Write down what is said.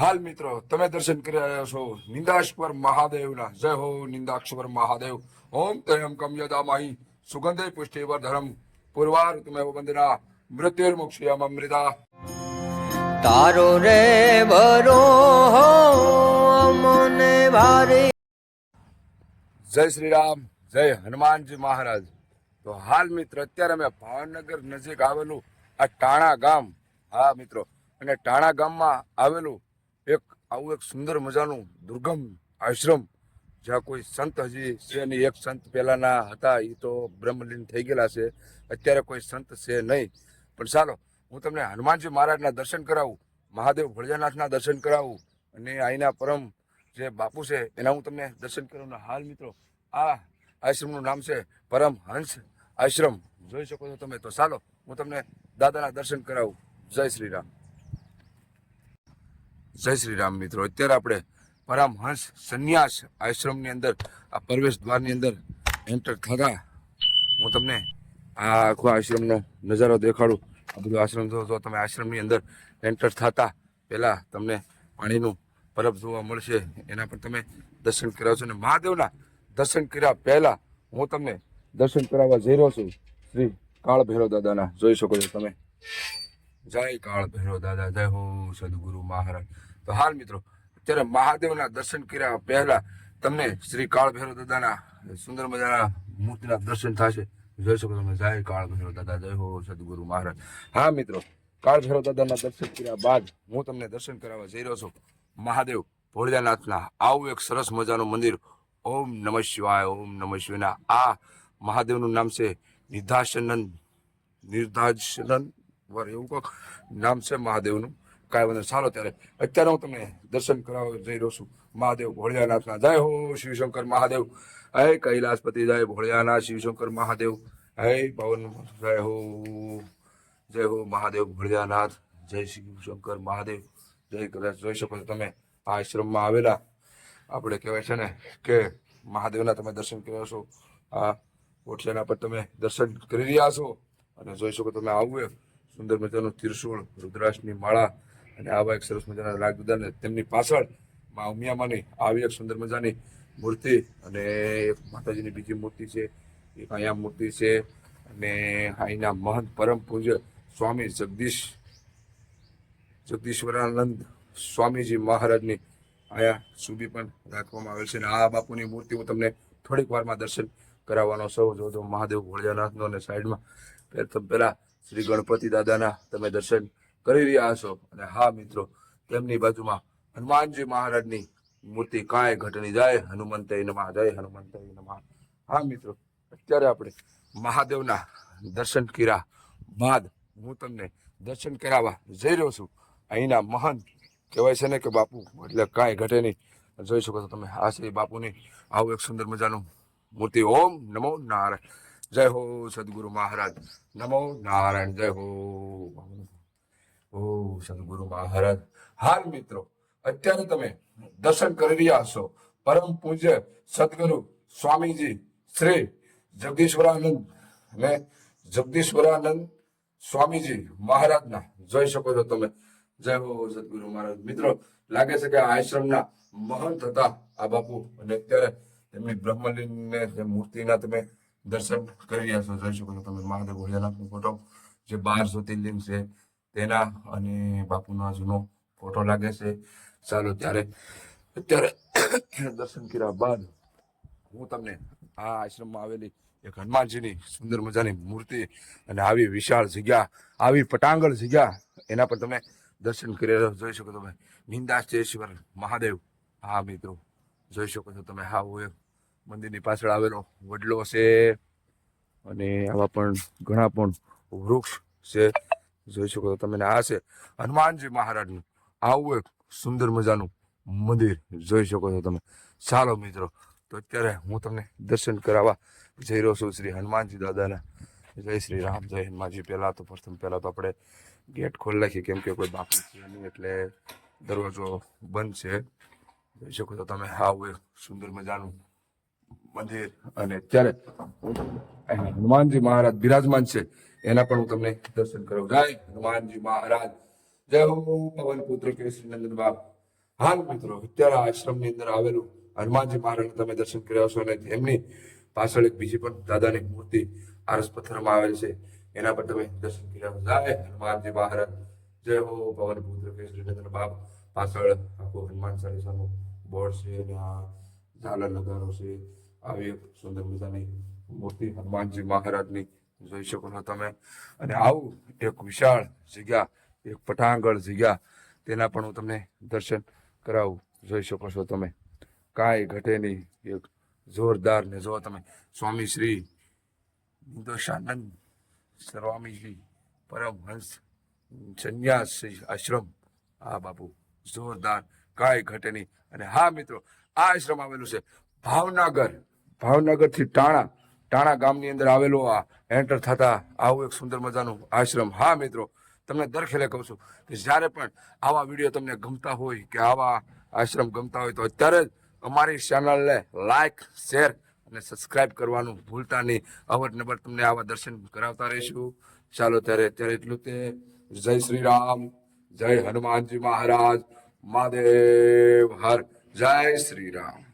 હાલ મિત્રો તમે દર્શન કરી રહ્યા છો નિંદાશ્વર મહાદેવના. જય હો નિંદાશ્વર મહાદેવ. ઓમ તયમ કમ માહી સુગંધે પુષ્ટિવર ધર્મ પુરવાર તમે વંદના. મૃત્યુર્મુક્ષયામ અમૃતા. તારો રે બરો હો અમને ભારે જય શ્રી રામ જય હનુમાનજી મહારાજ. તો હાલ મિત્ર અત્યારે અમે ભાવનગર નજીક આવેલું આ ટાણા ગામ. હા મિત્રો અને ટાણા ગામમાં આવેલું એક આવું એક સુંદર મજાનું દુર્ગમ આશ્રમ, જ્યાં કોઈ સંત હજી છે નહીં. એક સંત પહેલાંના હતા એ તો બ્રહ્મલીન થઈ ગયેલા છે. અત્યારે કોઈ સંત છે નહીં. પણ ચાલો, હું તમને હનુમાનજી મહારાજના દર્શન કરાવું, મહાદેવ ભળજાનાથના દર્શન કરાવું, અને અહીંના પરમ જે બાપુ છે, એના હું તમને દર્શન કરાવું. હાલ મિત્રો, આ આશ્રમનું નામ છે પરમ હંસ આશ્રમ. જોઈ શકો છો તમે તો. ચાલો, હું તમને દાદાના દર્શન કરાવું. જય શ્રી રામ. જય શ્રી રામ મિત્રો. અત્યારે આપણે પરમહંસ સંન્યાસ આશ્રમની અંદર, આ પ્રવેશ દ્વારની અંદર એન્ટર થતા હું તમને આ આખો આશ્રમનો નજારો દેખાડું. આ બધું આશ્રમ જો તમે આશ્રમની અંદર એન્ટર થતા પહેલાં તમને પાણીનું પરબ જોવા મળશે. એના પર તમે દર્શન કરાવશો અને મહાદેવના દર્શન કર્યા પહેલાં હું તમને દર્શન કરાવવા જઈ રહ્યો છું. શ્રી કાળ ભૈરવ દાદાના. જોઈ શકો છો તમે. જય કાળ ભૈરવ દાદા. જય હો સદગુરુ મહારાજ. હાલ મિત્રો, અત્યારે મહાદેવના દર્શન કર્યા પહેલા તમને શ્રી કાળ ભૈરવ દાદાના સુંદર મજાના મૂર્તિના દર્શન થશે. જોઈ શકો તમે, જય કાળ ભૈરવ દાદા, જય હો સદગુરુ મહારાજ. હા મિત્રો કાળ ભૈરવ દાદાના દર્શન કર્યા બાદ હું તમને દર્શન કરાવવા જઈ રહ્યો છું. મહાદેવ ભોળિયાનાથના આવું એક સરસ મજાનું મંદિર. ઓમ નમઃ શિવાય, ઓમ નમઃ શિવાયના આ મહાદેવનું નામ છે નિર્ધાશનંદ નિર્ધાશનંદ વર, એવું કોક નામ છે મહાદેવનું. કાંઈ વધારે સારો ત્યારે અત્યારે હું તમને દર્શન કરાવવા જઈ રહ્યો છું. મહાદેવ ભોળિયાનાથના જય હો શિવશંકર મહાદેવ. હે કૈલાસપતિ જય ભોળિયાનાથ શિવશંકર મહાદેવ. હે પવન જય હો જય હો મહાદેવ ભોળિયાનાથ. જય શિવશંકર મહાદેવ. જય કૈલાસ, જોઈ શકો છો તમે, આ આશ્રમમાં આવેલા. આપણે કહેવાય છે ને કે મહાદેવના તમે દર્શન કર્યા છો. આ ઓઠિયાના પર તમે દર્શન કરી રહ્યા છો. અને જોઈ શકો તમે આવું સુંદર મજાનું ત્રિશુળ રુદ્રાક્ષની માળા અને આવા એક સરસ મજાના રાગદાન તેમની પાછળ મા ઉમિયામાની આવી એક સુંદર મજાની મૂર્તિ અને એક માતાજીની બીજી મૂર્તિ છે, એક અહીંયા મૂર્તિ છે અને અહીંના મહંત પરમ પૂજ્ય સ્વામી જગદીશ, જગદીશ્વરાનંદ સ્વામીજી મહારાજની આયા સુબી પણ રાખવામાં આવેલ છે અને આ બાપુની મૂર્તિ હું તમને થોડીક વારમાં દર્શન કરાવવાનો સૌ જો મહાદેવ ભોળિયાનાથનો અને સાઈડમાં પહેલા શ્રી ગણપતિ દાદાના તમે દર્શન કરી રહ્યા છો. અને હા, મિત્રો, તેમની બાજુમાં હનુમાનજી મહારાજની મૂર્તિ કાંઈ ઘટની જાય હનુમંતય નમઃ, જય હનુમંતય નમઃ. હા, મિત્રો, અત્યારે આપણે મહાદેવના દર્શન કર્યા બાદ હું તમને દર્શન કરાવવા જઈ રહ્યો છું. અહીંના મહાન કહેવાય છે ને કે બાપુ, એટલે કાંઈ ઘટે નહીં. જોઈ શકો છો તમે, આ છે બાપુની આવું એક સુંદર મજાનું મૂર્તિ. ઓમ નમો નારાયણ. જય હો, સદગુરુ મહારાજ. નમો નારાયણ. જય હો. ઓ સદગુરુ મહારાજ. હાલ મિત્રો, અત્યારે તમે દર્શન કરી રહ્યા છો. પરમ પૂજ્ય સદગુરુ સ્વામીજી શ્રી જગદીશ્વરાનંદ અને જગદીશ્વરાનંદ સ્વામીજી મહારાજના. જોઈ શકો છો તમે. જય હો સદગુરુ મહારાજ. મિત્રો, લાગે છે કે આ આશ્રમના મહંત હતા આ બાપુ અને અત્યારે તેમની બ્રહ્મલીનને જે મૂર્તિના તમે દર્શન કરી રહ્યા છો. જોઈ શકો છો તમે મહાદેવ ભોળિયાનાથનો ફોટો જે બાર જ્યોતિર્લિંગ છે તેના અને બાપુનો જૂનો ફોટો લાગે છે. ચાલો ત્યારે અત્યારે દર્શન કર્યા બાદ હું તમને આ આશ્રમમાં આવેલી એક હનુમાનજીની સુંદર મજાની મૂર્તિ અને આવી વિશાળ જગ્યા, આવી પટાંગળ જગ્યા એના પર તમે દર્શન કરી જોઈ શકો તમે નિંદાશ્ચેશ્વર મહાદેવ. હા, મિત્રો, જોઈ શકો છો તમે. હા, હું મંદિરની પાછળ આવેલો વડલો છે. અને આવા પણ ઘણા પણ વૃક્ષ છે. જોઈ શકો છો તમે. આ છે હનુમાનજી મહારાજનું આવું એક સુંદર મજાનું મંદિર જોઈ શકો છો તમે. ચાલો મિત્રો, તો અત્યારે હું તમને દર્શન કરાવવા જઈ રહ્યો છું શ્રી હનુમાનજી દાદાના. જય શ્રી રામ, જય હનુમાનજી. પહેલાં તો પ્રથમ, પહેલાં તો આપણે ગેટ ખોલી નાખીએ, કેમ કે કોઈ બાપુ છે નહીં, એટલે દરવાજો બંધ છે. જોઈ શકો છો તમે, આવું એક સુંદર મજાનું મંદિર અને અત્યારે હનુમાનજી મહારાજ બિરાજમાન છે. એના પણ હું તમને દર્શન કરાવું જય હનુમાનજી મહારાજ. જય પવન પુત્ર કેસરી નંદન બાપ. હાલ મિત્રો, અત્યારે આશ્રમની અંદર આવેલું હનુમાનજી મહારાજ તમે દર્શન કર્યા હશો અને એમની પાછળ એક બીજી પણ દાદાની મૂર્તિ આરસ પથ્થરમાં આવેલ છે. એના પર તમે દર્શન કર્યા. જય હનુમાનજી મહારાજ. જય હો પવન પુત્ર કેસરી નંદન બાપ. પાછળ આખું હનુમાન ચાલીસાનું બોર્ડ છે અને આ ઝાલર લગાડો છે. આવી એક સુંદર મજાની મૂર્તિ હનુમાનજી મહારાજની જોઈ શકો છો તમે. અને આવું એક વિશાળ જગ્યા, એક પટાંગળ જગ્યા, તેના પણ હું તમને દર્શન કરાવું, જોઈ શકો છો તમે. કાંઈ ઘટે નહીં, એક જોરદાર ને જો તમે, સ્વામી શ્રી દોષાનંદ સ્વામીજી પરમહંસ, સંન્યાસ આશ્રમ, આ બાપુ જોરદાર, કાંઈ ઘટે નહીં. અને હા મિત્રો, આ આશ્રમ આવેલું છે ભાવનગર. ભાવનગરથી ટાણા ટાણા ગામની અંદર આવેલો આ એન્ટર થતા આવું એક સુંદર મજાનું આશ્રમ. હા મિત્રો, તમને દર ખેલે કહું છું કે જ્યારે પણ આવા વીડિયો તમને ગમતા હોય કે આવા આશ્રમ ગમતા હોય તો અત્યારે જ અમારી ચેનલને લાઇક શેર અને સબસ્ક્રાઇબ કરવાનું ભૂલતા નહીં. અવરનવર તમને આવા દર્શન કરાવતા રહીશું. ચાલો ત્યારે અત્યારે એટલું તે જય શ્રી રામ, જય હનુમાનજી મહારાજ, મહાદેવ, હર. જય શ્રી રામ.